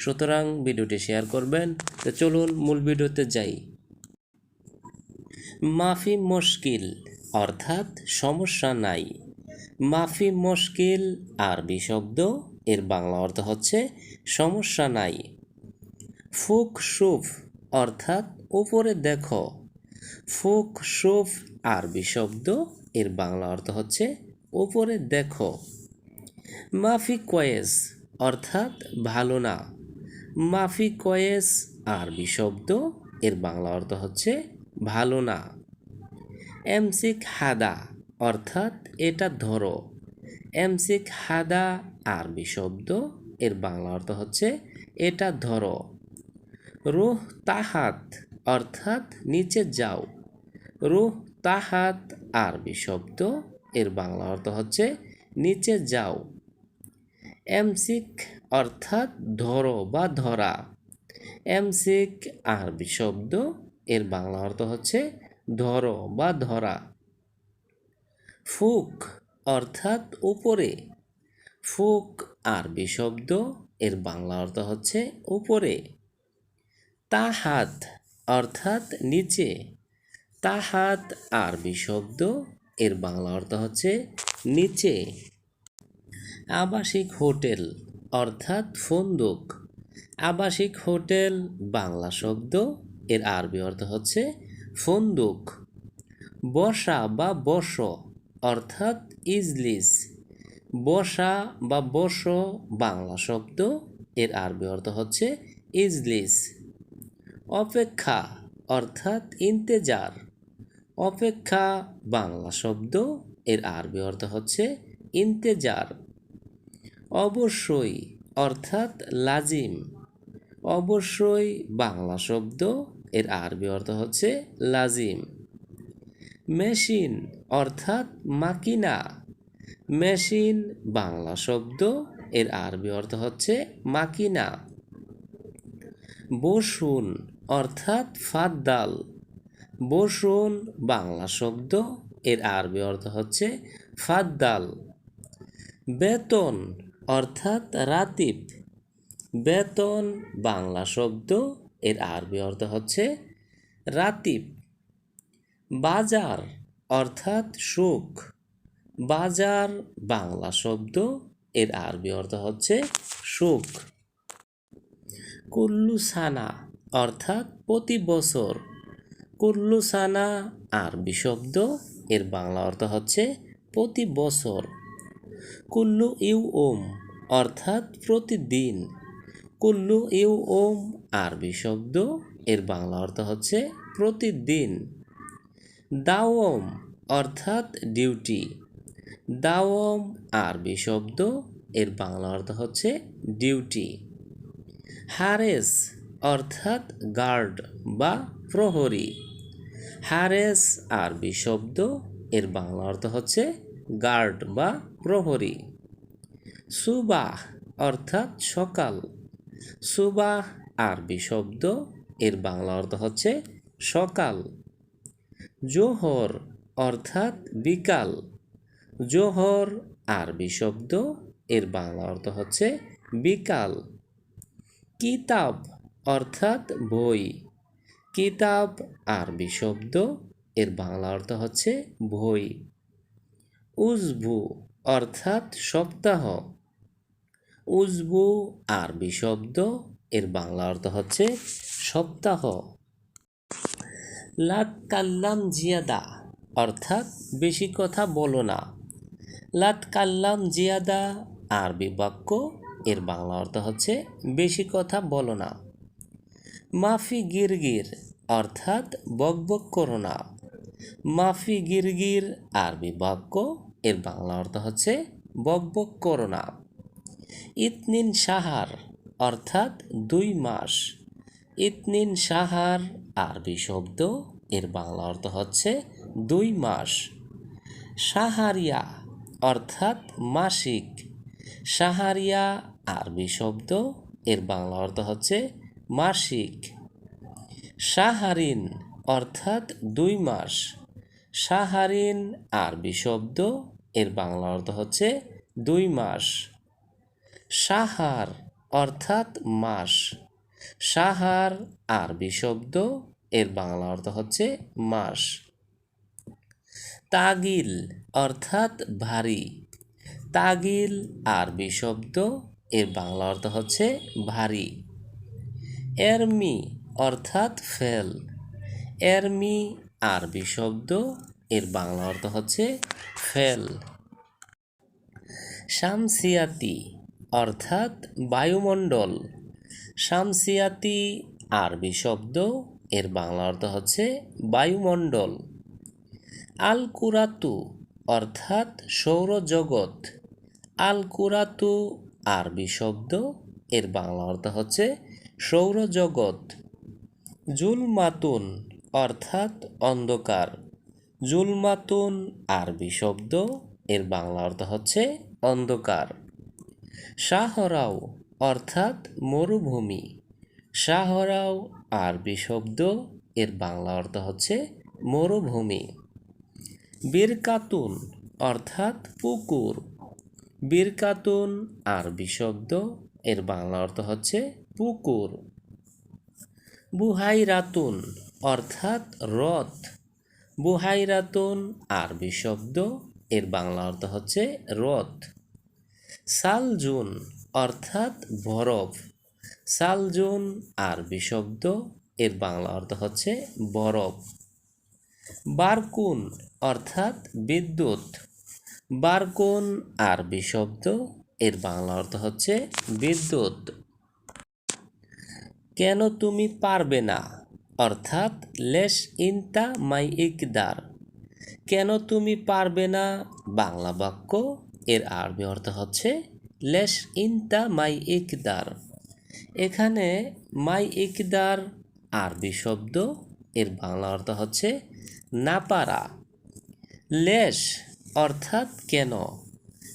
সুতরাং ভিডিওটি শেয়ার করবেন। তো চলুন মূল ভিডিওতে যাই। মাফি মুশকিল, অর্থাৎ সমস্যা নাই। মাফি মুশকিল, আরবি শব্দ, এর বাংলা অর্থ হচ্ছে সমস্যা নাই। ফুক সুফ, অর্থাৎ উপরে দেখো। ফুক সুফ, আরবি শব্দ, এর বাংলা অর্থ হচ্ছে উপরে দেখো। মাফি কয়েস, অর্থাৎ ভালো না। মাফি কয়েস আরবি শব্দ। এর বাংলা অর্থ হচ্ছে ভালো না। এমসিক হাদা অর্থাৎ এটা ধরো। এমসিক হাদা আরবি শব্দ। এর বাংলা অর্থ হচ্ছে এটা ধরো। রুহ তাহাত অর্থাৎ নিচে যাও। রুহ তাহাত আরবি শব্দ। এর বাংলা অর্থ হচ্ছে নিচে যাও। এমসিক অর্থাৎ ধরো বা ধরা। এমসিক আরবি শব্দ এর বাংলা অর্থ হচ্ছে ধরো বা ধরা। ফুক অর্থাৎ উপরে। ফুক আরবি শব্দ এর বাংলা অর্থ হচ্ছে উপরে। তাহাত অর্থাৎ নিচে। তাহাত আরবি শব্দ এর বাংলা অর্থ হচ্ছে নিচে। আবাসিক হোটেল অর্থাৎ ফন্দুক। আবাসিক হোটেল, বাংলা শব্দ, এর আরবি অর্থ হচ্ছে ফন্দুক। বসা বা বস অর্থাৎ ইজলিস। বসা বা বস, বাংলা শব্দ, এর আরবি অর্থ হচ্ছে ইজলিস। অপেক্ষা অর্থাৎ ইন্তেজার। অপেক্ষা, বাংলা শব্দ, এর আরবি অর্থ হচ্ছে ইন্তেজার। অবশ্যই, অর্থাৎ লাজিম। অবশ্যই বাংলা শব্দ, এর আরবি অর্থ হচ্ছে লাজিম। মেশিন, অর্থাৎ মাকিনা। মেশিন, বাংলা শব্দ, এর আরবি অর্থ হচ্ছে মাকিনা। বসুন, অর্থাৎ ফাদ্দাল। বসুন, বাংলা শব্দ, এর আরবি অর্থ হচ্ছে ফাদ্দাল। বেতন অর্থাৎ রাতিব। বেতন, বাংলা শব্দ, এর আরবি অর্থ হচ্ছে রাতিব। বাজার, অর্থাৎ সুখ। বাজার, বাংলা শব্দ, এর আরবি অর্থ হচ্ছে সুখ। কুল্লু সানা অর্থাৎ প্রতি বছর। কুল্লু সানা আরবি শব্দ, এর বাংলা অর্থ হচ্ছে প্রতি বছর। কুল্লু ইউ ওম, অর্থাৎ প্রতিদিন। কুল্লু ইউ ওম, আরবি শব্দ, এর বাংলা অর্থ হচ্ছে প্রতিদিন। দাওম অর্থাৎ ডিউটি। দাওম আরবি শব্দ, এর বাংলা অর্থ হচ্ছে ডিউটি। হারেস, অর্থাৎ গার্ড বা প্রহরী। হারেস, আরবি শব্দ, এর বাংলা অর্থ হচ্ছে গার্ড বা প্রহরী। সুবাহ অর্থাৎ সকাল। সুবাহ আরবি শব্দ, এর বাংলা অর্থ হচ্ছে সকাল। জোহর অর্থাৎ বিকাল। জোহর আরবি শব্দ, এর বাংলা অর্থ হচ্ছে বিকাল। কিতাব অর্থাৎ বই। কিতাব আরবি শব্দ, এর বাংলা অর্থ হচ্ছে বই। উজবু, অর্থাৎ সপ্তাহ। উজবু, আরবি শব্দ, এর বাংলা অর্থ হচ্ছে সপ্তাহ। লাত কাল্লাম জিয়াদা, অর্থাৎ বেশি কথা বলো না। লাত কাল্লাম জিয়াদা, আরবি বাক্য, এর বাংলা অর্থ হচ্ছে বেশি কথা বলো না। মাফি গিরগির, অর্থাৎ বকবক করো না। মাফি গিরগির আরবি বাক্য, এর বাংলা অর্থ হচ্ছে বকবক করো না। ইতনিন সাহার অর্থাৎ দুই মাস। ইতনিন সাহার আরবি শব্দ, এর বাংলা অর্থ হচ্ছে দুই মাস। সাহারিয়া অর্থাৎ মাসিক। সাহারিয়া আরবি শব্দ, এর বাংলা অর্থ হচ্ছে মাসিক। সাহারিন অর্থাৎ দুই মাস। সাহারিন আরবি শব্দ, এর বাংলা অর্থ হচ্ছে দুই মাস। সাহার অর্থাৎ মাস। সাহার আরবি শব্দ, এর বাংলা অর্থ হচ্ছে মাস। তাগিল অর্থাৎ ভারী। তাগিল আরবি শব্দ, এর বাংলা অর্থ হচ্ছে ভারী। এরমি অর্থাৎ ফেল। এরমি আরবি শব্দ, এর বাংলা অর্থ হচ্ছে ফেল। শামসিয়াতি অর্থাৎ বায়ুমণ্ডল। শামসিয়াতি আরবি শব্দ, এর বাংলা অর্থ হচ্ছে বায়ুমণ্ডল। আল কুরাতু অর্থাৎ সৌরজগৎ। আল কুরাতু আরবি শব্দ, এর বাংলা অর্থ হচ্ছে সৌরজগৎ। জুলমাতুন অর্থাৎ অন্ধকার। জুলমাতুন আরবি শব্দ, এর বাংলা অর্থ হচ্ছে অন্ধকার। শাহরাও অর্থাৎ মরুভূমি। শাহরাও আরবি শব্দ, এর বাংলা অর্থ হচ্ছে মরুভূমি। বীরকাতুন অর্থাৎ পুকুর। বীরকাতুন আরবি শব্দ, এর বাংলা অর্থ হচ্ছে পুকুর। বুহাইরাতুন, অর্থাৎ রথ। বুহাইরাতুন, আরবি শব্দ, এর বাংলা অর্থ হচ্ছে রথ। সালজুন, অর্থাৎ বরফ। সালজুন, আরবি শব্দ, এর বাংলা অর্থ হচ্ছে বরফ। বারকুন, অর্থাৎ বিদ্যুৎ। বারকুন, আরবি শব্দ, এর বাংলা অর্থ হচ্ছে বিদ্যুৎ। কেন তুমি পারবে না? অর্থাৎ, লেশ ইনতা মাই ইকদার। কেন তুমি পারবে না? বাংলা বাক্য, এর আরবি অর্থ হচ্ছে, লেশ ইনতা মাই ইকদার। এখানে, মাই ইকদার আরবি শব্দ, এর বাংলা অর্থ হচ্ছে, না পারা। লেশ অর্থাৎ কেন?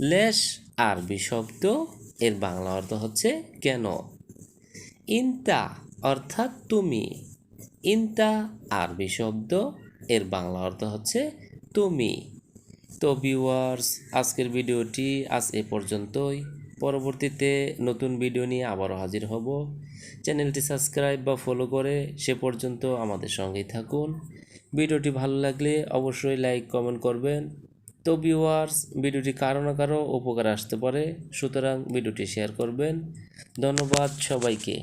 লেশ আরবি শব্দ, এর বাংলা অর্থ হচ্ছে, কেন? ইনতা অর্থাৎ তুমি। ইনতা আরবি শব্দ, এর বাংলা অর্থ হচ্ছে তুমি। তো ভিউয়ার্স আজকের ভিডিওটি আজ এ পর্যন্তই। পরবর্তীতে নতুন ভিডিও নিয়ে আবারও হাজির হব। চ্যানেলটি সাবস্ক্রাইব বা ফলো করে সে পর্যন্ত আমাদের সঙ্গেই থাকুন। ভিডিওটি ভালো লাগলে অবশ্যই লাইক কমেন্ট করবেন। তো ভিউয়ার্স ভিডিওটি কারও না কারও উপকার আসতে পারে, সুতরাং ভিডিওটি শেয়ার করবেন। ধন্যবাদ সবাইকে।